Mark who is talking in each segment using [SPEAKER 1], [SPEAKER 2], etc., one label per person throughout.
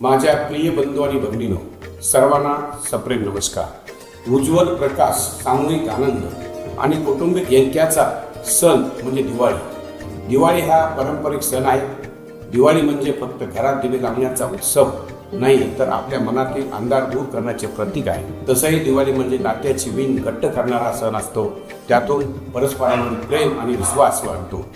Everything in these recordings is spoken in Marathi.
[SPEAKER 1] माझ्या प्रिय बंधू आणि भगिनीनो सर्वांना सप्रेम नमस्कार. उज्ज्वल प्रकाश सामूहिक आनंद आणि कौटुंबिक ऐक्याचा सण म्हणजे दिवाळी. दिवाळी हा पारंपरिक सण आहे. दिवाळी म्हणजे फक्त घरात दिवे लावण्याचा उत्सव नाही तर आपल्या मनातील अंधार दूर करण्याचे प्रतीक आहे. तसंही दिवाळी म्हणजे नात्याची विण घट्ट करणारा सण असतो. त्यातून परस्परांवर प्रेम आणि विश्वास वाढतो.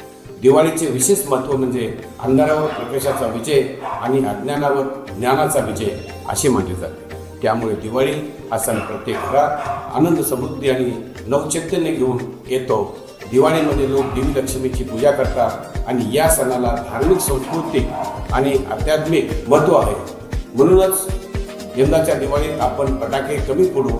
[SPEAKER 1] दिवाळीचे विशेष महत्त्व म्हणजे अंधारावर प्रकाशाचा विजय आणि अज्ञानावर ज्ञानाचा विजय असे मानले जाते. त्यामुळे दिवाळी हा सण प्रत्येक घरात आनंद समृद्धी आणि नवचैतन्य घेऊन येतो. दिवाळीमध्ये लोक देवी लक्ष्मीची पूजा करतात आणि या सणाला धार्मिक सांस्कृतिक आणि आध्यात्मिक महत्त्व आहे. म्हणूनच यंदाच्या दिवाळीत आपण फटाके कमी फोडू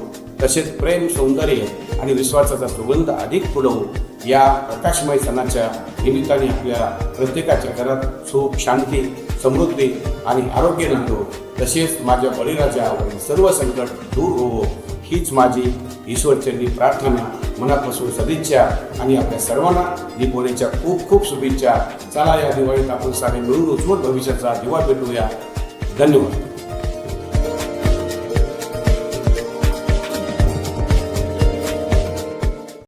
[SPEAKER 1] तसेच प्रेम सौंदर्य आणि विश्वासाचा सुगंध अधिक फुलवून या प्रकाशमय सणाच्या निमित्ताने आपल्या प्रत्येकाच्या घरात सुख शांती समृद्धी आणि आरोग्य नांदो. तसेच माझ्या बळीराजावरील सर्व संकट दूर होवो. हीच माझी ईश्वरचरणी प्रार्थना मनापासून सदिच्छा आणि आपल्या सर्वांना दीपोलीच्या खूप खूप शुभेच्छा. चला या दिवाळीत आपण सारे मिळून उज्ज्वल भविष्याचा दिवा पेटूया धन्यवाद.